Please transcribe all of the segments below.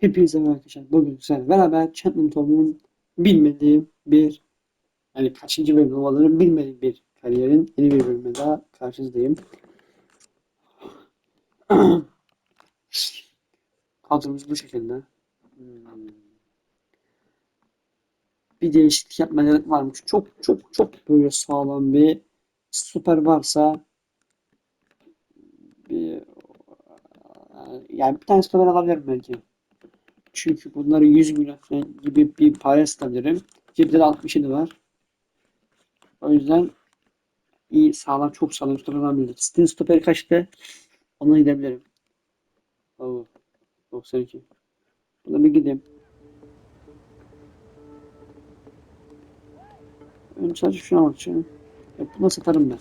Hepinize merhaba arkadaşlar. Bugün sizlerle beraber Cheltenham Tom'un bilmediğim bir hani kaçıncı bölüm olmalarını bilmediğim bir kariyerin yeni bir bölümüne daha karşınızdayım. Kadromuz bu şekilde. Hmm. Bir değişiklik yapmaya varmış. Çok çok çok böyle sağlam bir süper varsa bir yani bir tane süper alabilirim belki. Çünkü bunları 100 milyon gibi bir para istedim. Cebde de 67 var. O yüzden iyi sağlam çok sağlam stoper alabilirim. Steam stoperi kaçtı? Ona gidebilirim. Oo, 92. Buna bir gideyim. Önce sadece şuna bakacağım. Ya buna satarım ben.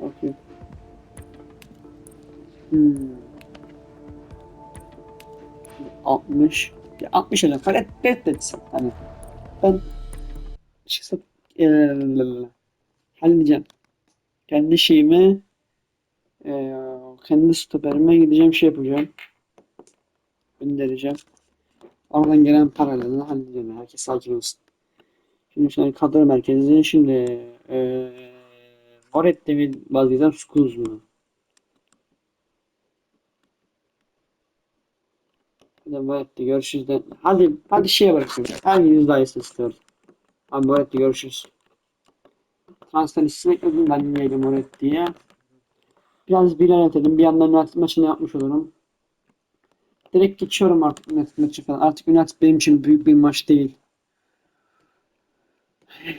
Okey. Hmm. 60 ya 60 öyle fakat reddetsin. Hani ben şey sat eee, halledeceğim. Kendi şeyimi eee, kendi stoperime gideceğim şey yapacağım. Göndereceğim. Oradan gelen paralarını halledeceğim. Herkes sakin olsun. Şimdi an kadro merkezi şimdi eee Moret'te mi vazgeçsem Skulls mu? Hadi Moret'te görüşürüz. de- Hadi hadi şeye bırakıyorum. Hanginiz daha iyisini istiyorum. Abi Moret'te görüşürüz. Transfer listesine ekledim ben neydi Moret diye. Biraz bir edelim. Bir yandan United maçını yapmış olurum. Direkt geçiyorum artık United maçı falan. Artık United benim için büyük bir maç değil.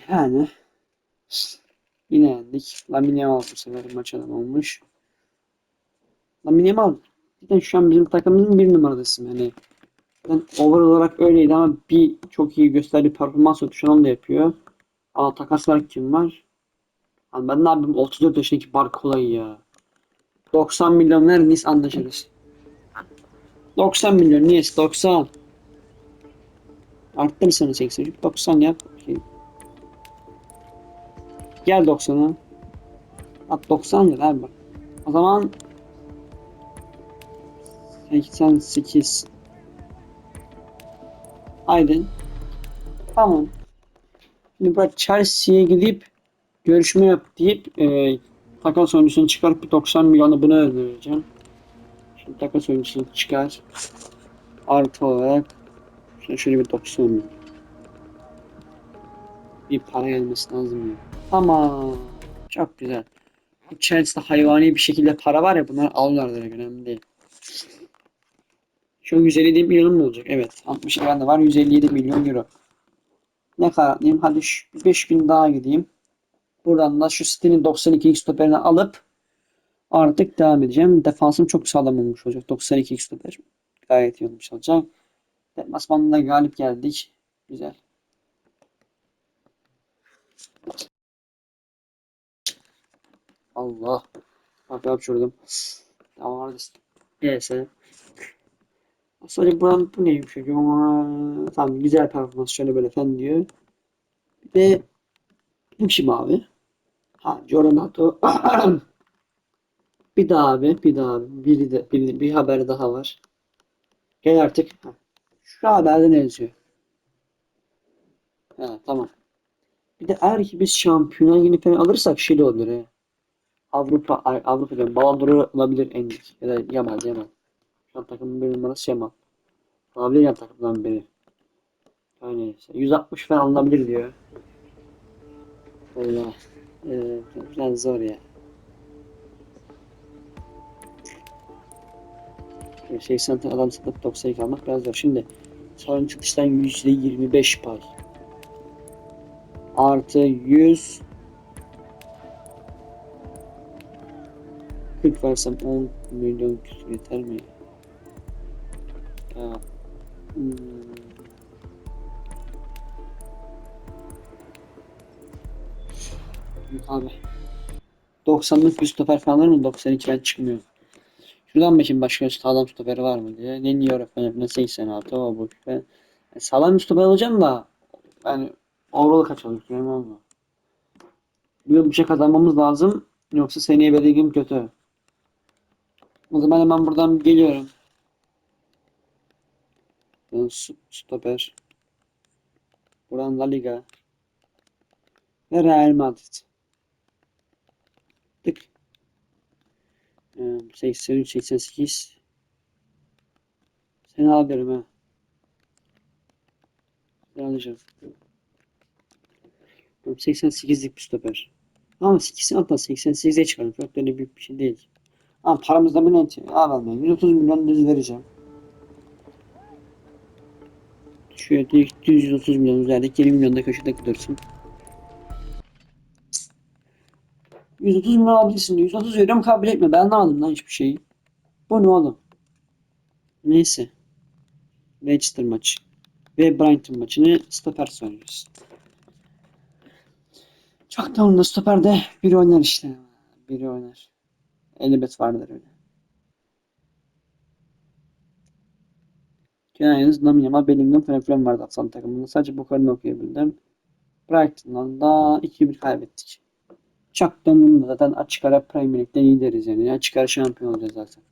Yani yine yendik. Lamine Yamal bu sefer maç adam olmuş. Lamine Yamal cidden şu an bizim takımımızın bir numaradasın. Yani ben over olarak öyleydi ama bir çok iyi gösterdiği performans yok. Şu da yapıyor. Aa takaslar kim var? Lan ben ne yapayım 34 yaşındaki Barkola'yı ya. 90 milyon ver Nice anlaşırız. 90 milyon Nice 90. Arttır sana 80. 90 yap. Gel 90'a. At 90 lira abi bak. O zaman 88 Aydın. Tamam. Şimdi bak Chelsea'ye gidip görüşme yap deyip e, takas oyuncusunu çıkarıp bir 90 milyonu buna ödeyeceğim. Şimdi takas oyuncusunu çıkar. Artı olarak şöyle, şöyle bir 90 milyon. Bir para gelmesi lazım ya. Tamam. Çok güzel. Chelsea'de hayvani bir şekilde para var ya bunlar alırlar direkt önemli değil. Şu 157 milyon mu olacak? Evet. 60 bende var. 157 milyon euro. Ne kadar atlayayım? Hadi şu 5 gün daha gideyim. Buradan da şu City'nin 92 stoperini alıp artık devam edeceğim. Defansım çok sağlam olmuş olacak. 92 stoper. Gayet iyi olmuş olacak. Deplasmanda galip geldik. Güzel. Allah. Bak yapıştırdım. Tamam. Neyse. Sadece buranın bu neymiş acaba? Ama Tamam güzel performans şöyle böyle fen diyor. Bir de bu kim abi? Ha Joranato. bir daha abi, bir daha abi. Biri de, bir, bir haber daha var. Gel artık. Ha. Şu haberde ne yazıyor? Ha, tamam. Bir de eğer ki biz şampiyonlar yeni falan alırsak şey de olabilir he. Avrupa, Avrupa. Ballon d'Or olabilir en. Ya da Yamal, Yamal. Şu an takımın bir numarası Yamal. Olabilir ya takımdan biri. Yani 160 falan alınabilir diyor. Allah. Ee, biraz zor ya. Ee, 80 tane adam satıp 92 almak biraz zor. Şimdi sonra çıkıştan %25 pay. Artı 100 40 versem 10 milyon küsur yeter mi? Ya. Hmm. Abi. 90'lık bir stoper falan var mı? 92 ben çıkmıyor. Şuradan bakayım başka sağlam stoper var mı diye. Ne New York falan 86 o bu. Ben yani sağlam bir stoper alacağım da yani overall kaç alır bilmiyorum ama. Bir bir şey kazanmamız lazım. Yoksa seneye belirgin kötü. O zaman hemen buradan geliyorum. Stoper. Buradan La Liga. Ve Real Madrid. Tık. Ee, 83 88 Seni alabilirim ha. Seni alacağım. 88'lik bir stoper. Ama 8 hatta 88'e çıkarım. Çok da büyük bir şey değil. Ama paramızda net. Al ben 130 milyon düz vereceğim. Şöyle düz 130 milyon üzerindeki 20 milyon da köşede dursun. 130 milyon alabilirsin diyor. 130 veriyorum kabul etme. Ben anlamadım lan hiçbir şeyi. Bu ne oğlum? Neyse. Leicester maçı. Ve Brighton maçını stoper oynuyoruz. Çok da onda stoperde biri oynar işte. Biri oynar. Elbet vardır öyle. Lamine Yamal, Bellingham filan vardı Aslan takımında. Sadece bu kadarını okuyabildim. Brighton'dan da 2-1 kaybettik. Bunun da zaten açık ara Premier Lig'de lideriz yani. Açık ara şampiyon olacağız zaten.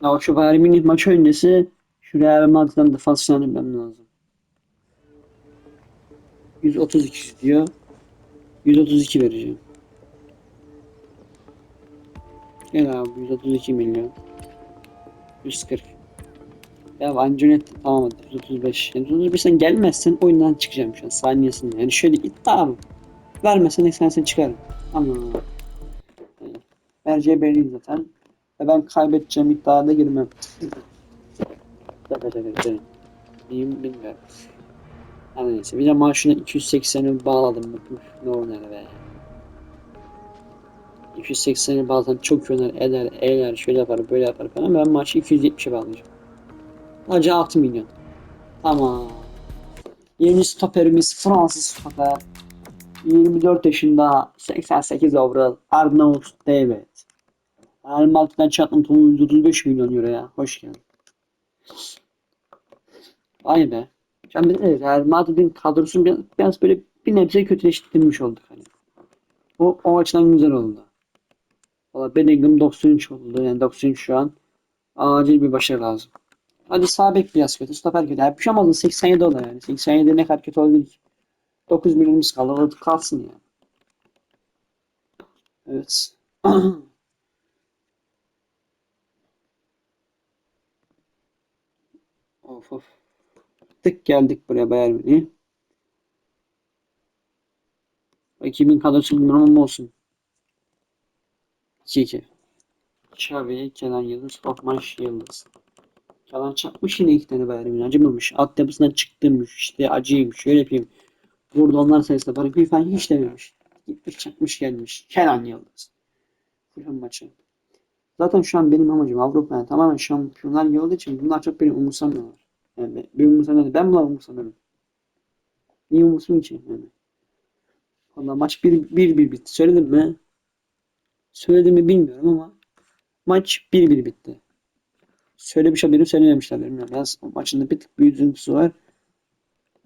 Ama şu Bayern Münih maç öncesi şu Real Madrid'den defans yenmem lazım. 132 diyor. 132 vereceğim. Gel abi 132 milyon. 140. Ya Ancelotti tamam hadi 135. Yani 135'ten gelmezsen oyundan çıkacağım şu an saniyesinde. Yani şöyle iddia mı? Vermezsen sen sen çıkarım. Ama yani, vereceği belli zaten. Ve ben kaybedeceğim iddiada girmem. Şaka şaka şaka. Diyeyim bilmiyorum. Ama neyse. Bir de maaşına 280'i bağladım. Üf, ne oynar be. 280'i bağlasan çok oynar eder eğer şöyle yapar böyle yapar falan. Ben maaşı 270'e bağlayacağım. Sadece 6 milyon. Tamam. Yeni stoperimiz Fransız stoper. 24 yaşında 88 overall Arnaut David. Real Madrid'den çarptım 135 milyon euroya. Hoş geldin. Vay be. Biz de Real Madrid'in kadrosunu biraz, biraz böyle bir nebze kötüleştirmiş olduk hani. O, o açıdan güzel oldu. Valla Bellingham 93 oldu. Yani 93 şu an. Acil bir başarı lazım. Hadi sağ bek biraz kötü. Stoper kötü. Yani da 87 o yani. 87 ne kadar kötü olabilir ki? 9 milyonumuz kaldı. Orada kalsın ya. Evet. of of. Tık geldik buraya Bayern Münih. Rakibin kadrosu bilmiyorum ama olsun. 2-2. Xavi, Kenan Yıldız, Lokman Yıldız. Kenan çakmış yine iki tane Bayern Münih. Acımamış. Alt yapısından çıktırmış. işte acıymış. Şöyle yapayım. Burada onlar sayesinde bana bir falan hiç dememiş. Gitmiş çakmış gelmiş. Kenan Yıldız. Fulham maçı. Zaten şu an benim amacım Avrupa yani tamamen şampiyonlar Ligi olduğu için bunlar çok beni umursamıyorlar. Yani bir umursamıyorum. Ben bunları umursamıyorum. Niye umursun ki? Yani. Valla maç 1-1 bitti. Söyledim mi? Söyledim mi bilmiyorum ama maç 1-1 bitti. Söylemiş haberim söylememişler. Biraz o maçında bir tık bir üzüntüsü var.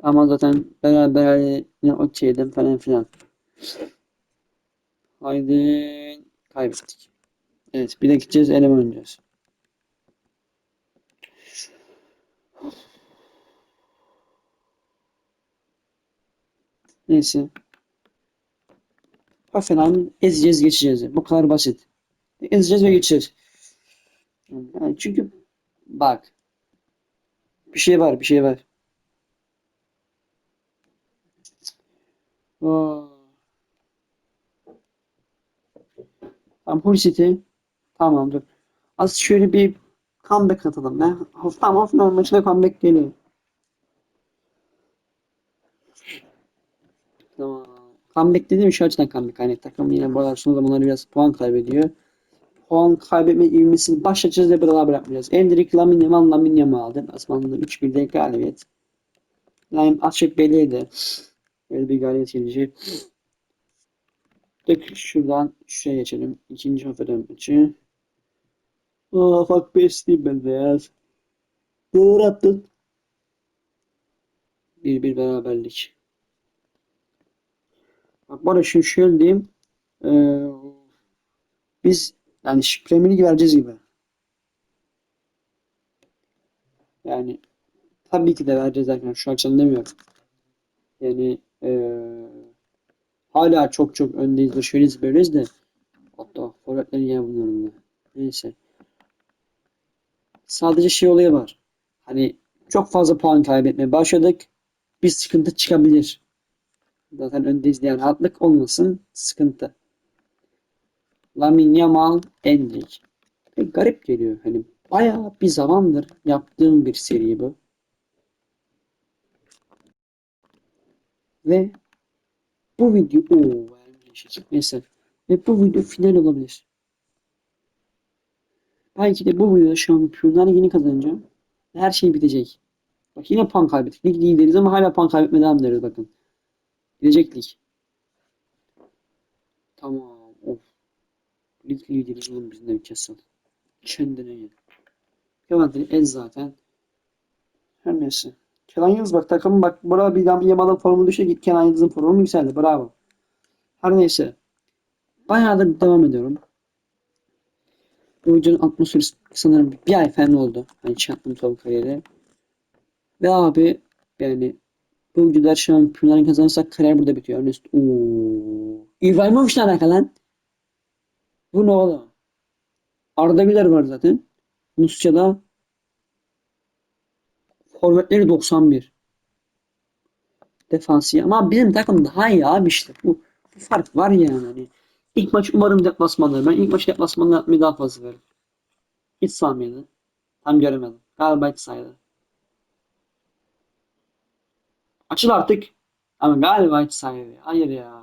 Ama zaten beraber yine okeydim falan filan. Haydi kaybettik. Evet bir de gideceğiz eleme oynayacağız. Neyse. Hoffenheim ezeceğiz geçeceğiz. Bu kadar basit. Ezeceğiz ve geçeceğiz. Yani çünkü bak bir şey var bir şey var. Oo. Tamam Hull. Tamam dur. Az şöyle bir comeback atalım. Ne? Tamam Hoffenheim maçına comeback geliyor. Tamam. Comeback dediğim şu açıdan comeback. Hani takım yine bu aralar son zamanlarda biraz puan kaybediyor. Puan kaybetme ivmesini başlayacağız ve beraber bırakmayacağız. Endrick, Lamine Yamal, Lamine Yamal aldın. Osmanlı'da 3-1'de galibiyet. Yani açık belliydi. Böyle bir galibiyet gelecek. Tık şuradan şuraya geçelim. İkinci Hoffenheim maçı. Aa fuck bestiyim ben de ya. Doğru attın. Bir bir beraberlik. Bak bana şu şöyle diyeyim. Ee, biz yani şu Premier Ligi vereceğiz gibi. Yani Tabii ki de vereceğiz derken şu akşam demiyorum. Yani eee, hala çok çok öndeyiz de şöyleyiz böyleyiz de hatta forvetleri yer bunların da. Neyse. Sadece şey olayı var. Hani çok fazla puan kaybetmeye başladık. Bir sıkıntı çıkabilir. Zaten öndeyiz diye rahatlık olmasın. Sıkıntı. Lamine Yamal, Endrick. Ve garip geliyor. Hani bayağı bir zamandır yaptığım bir seri bu. Ve bu video ooo neyse. Ve bu video final olabilir. Belki de bu videoda Şampiyonlar Ligi'ni kazanacağım. Her şey bitecek. Bak yine puan kaybettik. Lig lideriz ama hala puan kaybetmeye devam ediyoruz bakın. Gidecek lig. Tamam. Of. Lideriz oğlum biz ne kesin. Kendine gel. Coventry ez zaten. Her neyse. Kenan Yıldız bak takımın bak burada bir Lam Yamal'ın formu düştü git Kenan Yıldız'ın formu yükseldi. Bravo. Her neyse. Bayağı da devam ediyorum. Bu videonun atmosferi sanırım bir ay falan oldu. Hani çarptım tavuk kariyeri. Ve abi yani bu videoda şampiyonları kazanırsak kariyer burada bitiyor. Ernest. Ooo. İbrahimovic'le alakalı lan. Bu ne oğlum? Arda Güler var zaten. Musça'da forvetleri 91. Defansı ama bizim takım daha iyi abi işte. Bu, bu fark var yani. Hani ilk maç umarım deplasmanlar. Ben ilk maç deplasmanlar yapmayı daha fazla veririm. Hiç sanmıyordu. Tam göremedim. Galiba hiç saydı. Açıl artık. Ama galiba hiç saydı. Hayır ya.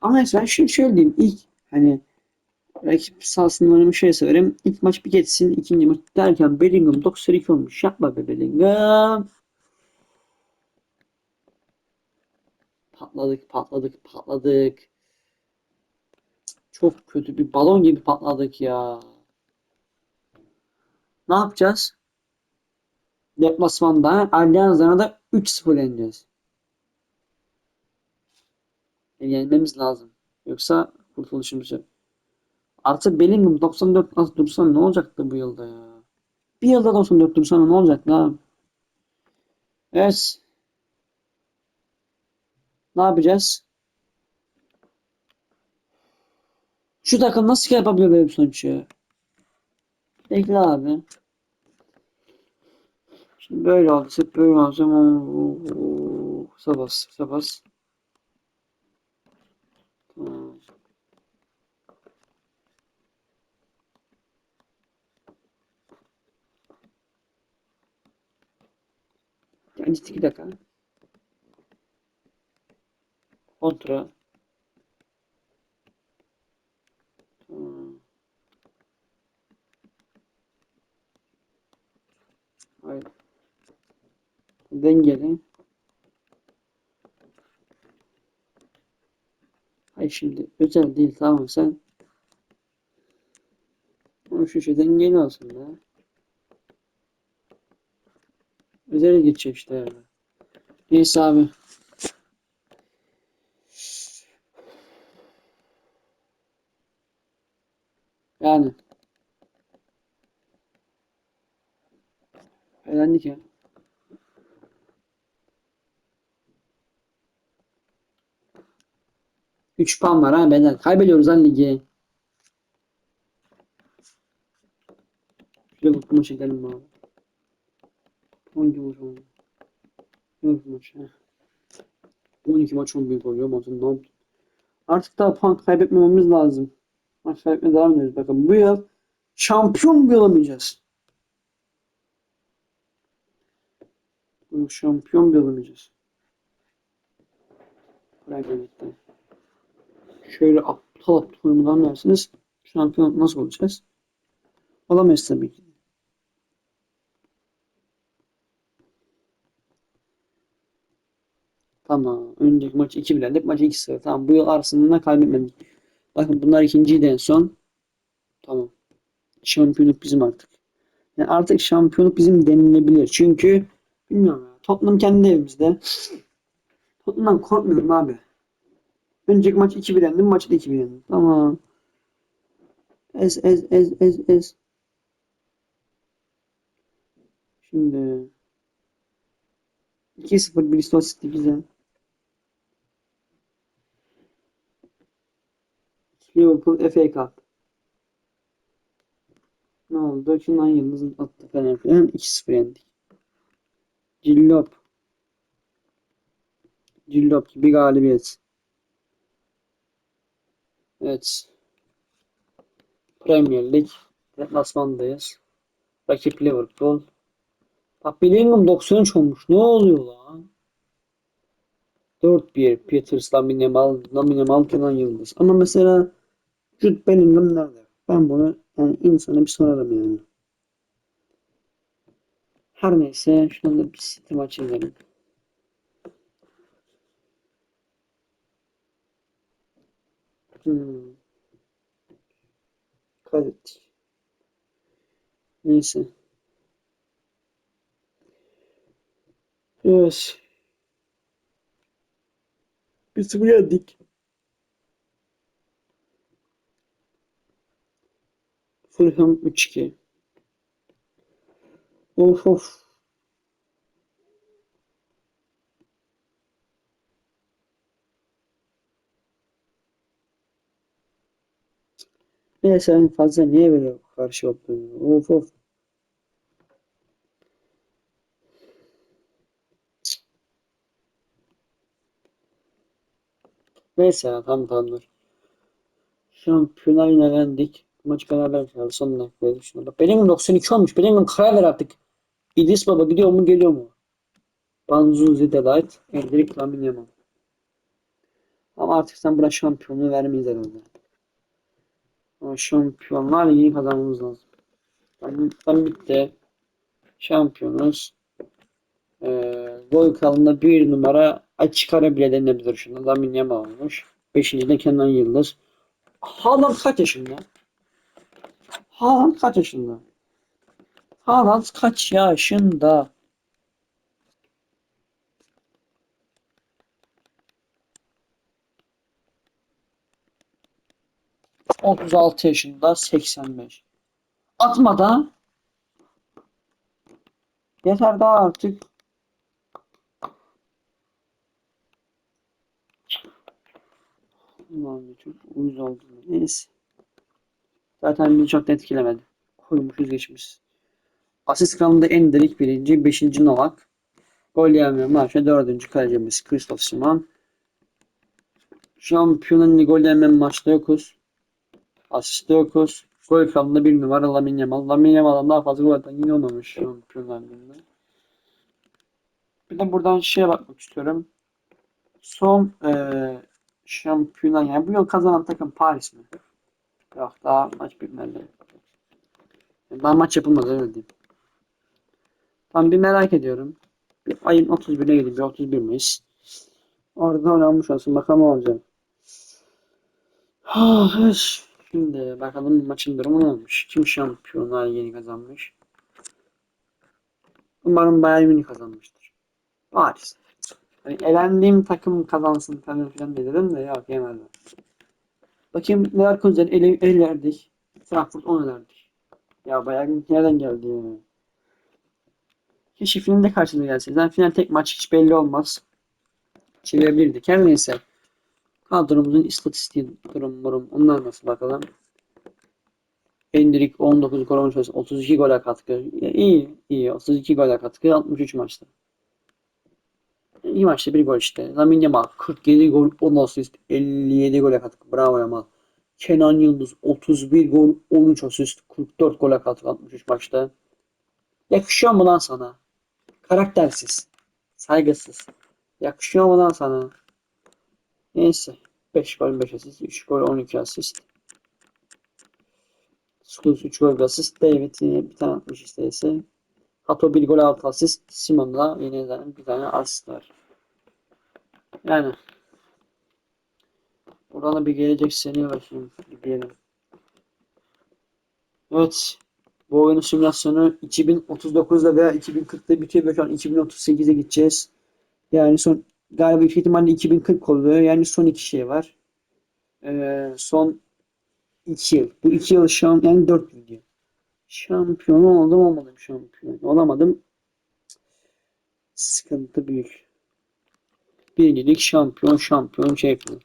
Ama neyse ben şöyle, şöyle diyeyim. İlk hani rakip sahasında oynamış şey severim. İlk maç bir geçsin. ikinci maç derken Bellingham 92 olmuş. Yapma be Bellingham. Patladık, patladık, patladık. Çok kötü bir balon gibi patladık ya. Ne yapacağız? Deplasmanda Allianz Arena'da 3-0 yeneceğiz. Yani yenmemiz lazım. Yoksa kurtuluşumuz yok. Artı Bellingham 94 nasıl dursa ne olacaktı bu yılda ya? Bir yılda 94 dursa ne olacak lan? Evet. Ne yapacağız? Şu takım nasıl yapabiliyor böyle bir sonuç ya? Bekle abi. Şimdi böyle oldu. Hep böyle olacağım. Oo, Kısa Yani iki dakika. Kontra. Tamam. Hayır. Dengeli. Hayır şimdi özel değil tamam sen. Ama şu şey dengeli olsun da. Özele geçecek işte yani. Neyse abi. Yani. Eğlendik ya. Üç puan var ha beyler. Kaybediyoruz lan ligi. Şöyle bakıma çekelim abi. Hangi maç oldu? Yok maç. heh. 12 maç 11 gol. Ya maçın ne yaptı? Artık daha puan kaybetmememiz lazım. Maç kaybetmeye devam ediyoruz. Bakın bu yıl şampiyon bile olamayacağız. Bu yıl şampiyon bile olamayacağız. Gitti. Şöyle aptal aptal yorumlar dersiniz. Şampiyon nasıl olacağız? Olamayız tabii ki. Tamam. Önceki maç 2 bilendik. Maç 2-0. Tamam. Bu yıl Arsenal'la kaybetmedik. Bakın bunlar ikinciydi en son. Tamam. Şampiyonluk bizim artık. Yani artık şampiyonluk bizim denilebilir. Çünkü bilmiyorum ya. Tottenham kendi evimizde. Tottenham'dan korkmuyorum abi. Önceki maç 2-1 yendim. Maçı da 2-1 yendim. Tamam. Ez ez ez ez ez. Şimdi 2-0 Bristol City güzel. Liverpool FA Cup. Ne oldu? Şundan Yıldız attı falan filan. 2-0 yendik. Cillop. Cillop gibi galibiyet. Evet. Premier Lig. Deplasmandayız. Rakip Liverpool. Bak Bellingham 93 olmuş. Ne oluyor lan? 4-1 Peters, Lamine Yamal, Lamine Yamal, Kenan Yıldız. Ama mesela Bellingham nerede? Ben bunu yani insana bir sorarım yani. Her neyse şuradan da bir maçı izleyelim. Hmm. Neyse. Evet. Bir sıfır yendik. Fulham 3-2. Of of. Neyse en fazla niye böyle karşı yapıyorsun? Of of. Neyse ya tamam tamam dur. Şampiyonlar yine yendik. Maç beraber kaldı. Son dakikaya düşünüyorum. Bak Bellingham 92 olmuş. Bellingham karar ver artık. İdris Baba gidiyor mu geliyor mu? Banzuzi Delight. Endrick Lamine Yamal. Ama artık sen buna şampiyonluğu vermeyiz herhalde. Ama şampiyonlar Ligi'ni kazanmamız lazım. Ben bitti. Şampiyonuz. Ee, gol kralında bir numara açık ara bile denilebilir şunda. Lamine Yamal olmuş. Beşinci de Kenan Yıldız. Haaland kaç yaşında? Haaland kaç yaşında? Haaland kaç yaşında? Otuz altı yaşında 85. Atma da. Yeter daha artık. Ulan çok uyuz oldum. Neyse. Zaten beni çok da etkilemedi. Koymuşuz geçmişiz. Asist kralında Endrick birinci, beşinci Novak. Gol yemeyen maçta dördüncü kalecimiz Christoph Simon. Şampiyonun gol yemeyen maçta yokuz. Asist yokuz. Gol kralında bir numara Lamine Yamal. Lamine Yamal'dan daha fazla gol atan yine olmamış Şampiyonlar Ligi'nde. Bir de buradan şeye bakmak istiyorum. Son eee şampiyonlar yani bu yıl kazanan takım Paris mi? Yok daha maç bitmedi. Daha maç yapılmadı öyle diyeyim. Tam bir merak ediyorum. Bir ayın 31'ine gideyim. Bir 31 miyiz? Orada oynanmış olsun. Bakalım olacak. Ah. Şimdi bakalım maçın durumu ne olmuş. Kim şampiyonlar yeni kazanmış? Umarım Bayern Münih kazanmıştır. Paris. Hani elendiğim takım kazansın falan filan dedim de yok yemedi. Bakayım Leverkusen ele, elerdik. Frankfurt 10 elerdik. Ya Münih nereden geldi ya? Keşke finalde karşımıza gelse. Zaten final tek maç hiç belli olmaz. Çevirebilirdik. Her neyse. Kadromuzun istatistiği durum durum. Onlar nasıl bakalım. Endrick 19 gol 13 asist, 32 gole katkı. Ya iyi iyi. 32 gole katkı 63 maçta. İyi maçta bir gol işte. Lamine Yamal 47 gol 10 asist 57 gole katkı. Bravo Yamal. Kenan Yıldız 31 gol 13 asist 44 gole katkı 63 maçta. Yakışıyor mu lan sana? Karaktersiz. Saygısız. Yakışıyor mu lan sana? Neyse. 5 gol 5 asist. 3 gol 12 asist. Skulls 3 gol 1 asist. David bir tane atmış isteyse. Hato 1 gol 6 asist. Simon'da yine zaten bir tane asist var. Yani. Buradan da bir gelecek seneye bakayım. Bir diyelim. Evet. Bu oyunun simülasyonu 2039'da veya 2040'da bitiyor ve şu an 2038'e gideceğiz. Yani son galiba büyük ihtimalle 2040 oluyor. Yani son iki şey var. Ee, son iki yıl. Bu iki yıl şamp yani dört yıl diyor. Şampiyon oldum olmadım şampiyon. Olamadım. Sıkıntı büyük. Birincilik şampiyon, şampiyon, şey yapıyor.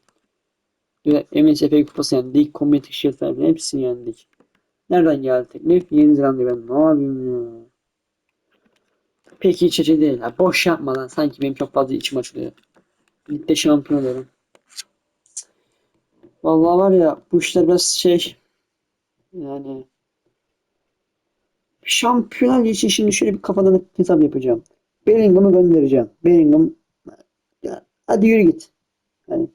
Ve MSFA kupası yendik. Community Shield verdi. Hepsini yendik. Nereden geldi teklif? Yeni Zelanda ben ne yapayım ya? Peki iç açıcı değil. Ha, boş yapma lan. Sanki benim çok fazla içim açılıyor. Ligde şampiyon olurum. Vallahi var ya bu işler biraz şey yani Şampiyonlar için şimdi şöyle bir kafadan hesap yapacağım. Bellingham'ı göndereceğim. Bellingham ya, hadi yürü git. Yani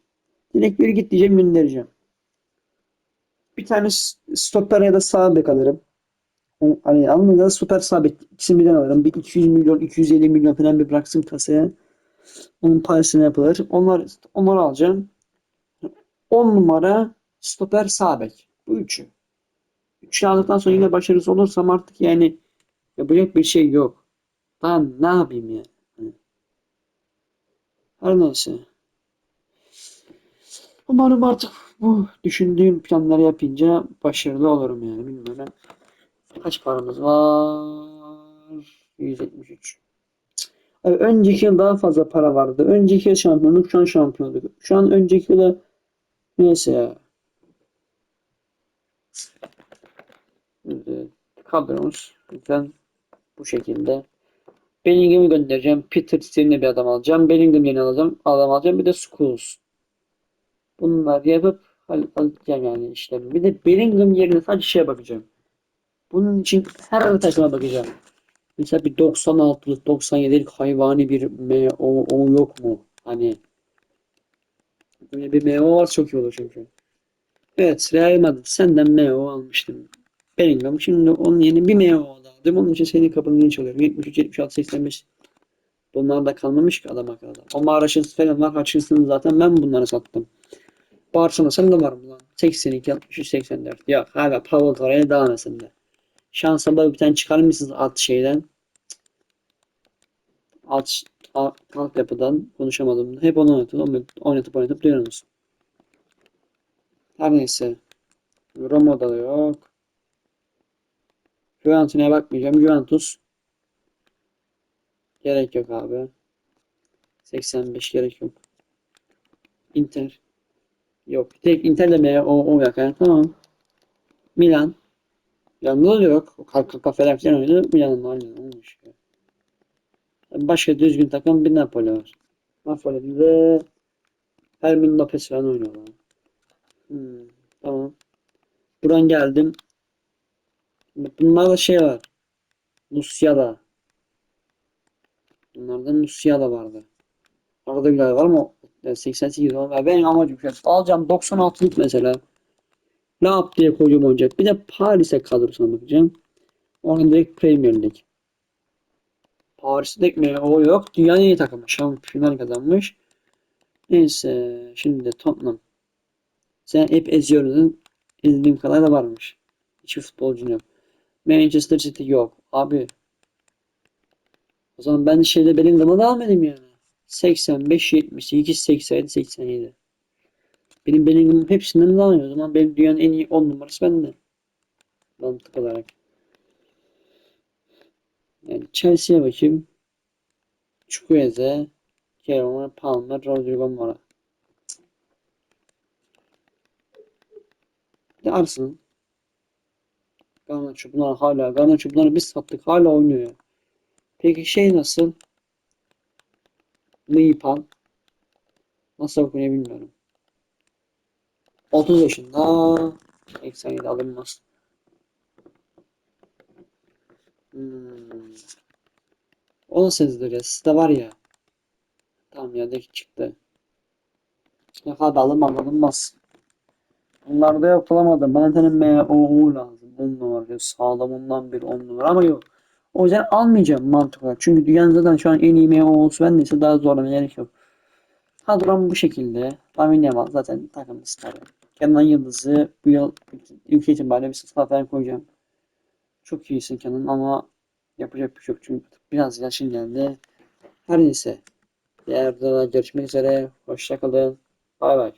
direkt yürü git diyeceğim göndereceğim. Bir tane s- stoper ya da sağ bek alırım. O- Hani almayı da stoper sağ bek ikisini birden alırım. Bir 200 milyon 250 milyon falan bir bıraksın kasaya. Onun parasını yapılır. Onlar onları alacağım. 10 numara stoper sağ. Bu üçü. Üçünü aldıktan sonra yine başarısız olursam artık yani yapacak bir şey yok. Daha ne yapayım ya? Her neyse. Umarım artık bu düşündüğüm planları yapınca başarılı olurum yani bilmiyorum. Kaç paramız var? 173. Abi önceki yıl daha fazla para vardı. Önceki yıl şampiyonluk, şu an şampiyonluk. Şu an önceki yıla neyse ya. Şimdi kadromuz lütfen bu şekilde. Bellingham'ı göndereceğim. Peter yerine bir adam alacağım. Bellingham yerine alacağım. Adam alacağım. Bir de Scholes. Bunlar yapıp halledeceğim yani işlemi. Bir de Bellingham yerine sadece şeye bakacağım. Bunun için her takıma bakacağım. Mesela bir 96'lık 97'lik hayvani bir MO o yok mu? Hani böyle bir MO varsa çok iyi olur çünkü. Evet Real Madrid senden MO almıştım. Bellingham şimdi onun yerine bir MO daha aldım. Onun için senin kapını niye çalıyorum? 73, 76, 85. Bunlar da kalmamış ki adam akıllı. Omar Hutchinson falan var. Hutchinson zaten ben bunları sattım. Barcelona sen de var mı lan? 82, 63, 84. Ya hala Pavel Torreira devam etsin de. Şansa bak bir tane çıkarır mısınız alt şeyden? Alt, alt, alt yapıdan konuşamadım. Hep onu oynatıp, oynatıp oynatıp duruyorsunuz. Her neyse. Roma'da da yok. Juventus'a bakmayacağım. Juventus. Gerek yok abi. 85 gerek yok. Inter. Yok. Tek Inter'le mi? O, o yakın. Tamam. Milan. Yanında da yok. Kafeler falan oynadı. Milan'ın ya. Başka düzgün takım bir Napoli var. Napoli'de de Fermin Lopez falan oynuyorlar. Hmm, tamam. Buradan geldim. Bunlarda şey var. Musiala. Bunlarda Musiala vardı. Arada Güler var? Yani 88 var. Benim amacım şu. Alacağım 96'lık mesela. Ne yap diye koyacağım oynayacak. Bir de Paris'e kadrosuna bakacağım. Oradan direkt Premier Lig. Paris'te mi? O yok. Dünyanın iyi takımı. Şampiyonlar kazanmış. Neyse. Şimdi de Tottenham. Sen hep eziyordun. Ezdiğim kadar da varmış. Hiçbir futbolcun yok. Manchester City yok. Abi. O zaman ben şeyde Bellingham'a devam edeyim yani. 85, 72, 87, 87. Benim Bellingham'ın hepsinden daha iyi. O zaman benim dünyanın en iyi 10 numarası bende. Mantık olarak. Yani Chelsea'ye bakayım. Chukwueze, Kerem, Palmer, Rodrigo Mora. Bir Arsenal. Garnacho bunlar hala. Garnacho bunları biz sattık. Hala oynuyor ya. Peki şey nasıl? Lipan. Nasıl okunuyor bilmiyorum. 30 yaşında. 87 alınmaz. Hmm. O nasıl yazılır Sizde var ya. Tamam ya de çıktı. İşte hadi alınmaz alınmaz. Bunlarda yok bulamadım. Bana tane MOU lazım. 10 numara. Sağlam ondan bir 10 numara ama yok. O yüzden almayacağım mantık olarak. Çünkü dünyanın zaten şu an en iyi MOU'su bendeyse daha zorlamaya gerek yok. Kadrom bu şekilde. Lamin zaten takımda starı. Kenan Yıldız'ı bu yıl ülke itibariyle bir sıfır falan koyacağım. Çok iyisin Kenan ama yapacak bir şey yok çünkü biraz yaşın geldi. Her neyse. Diğer videoda görüşmek üzere. Hoşçakalın. Bay bay.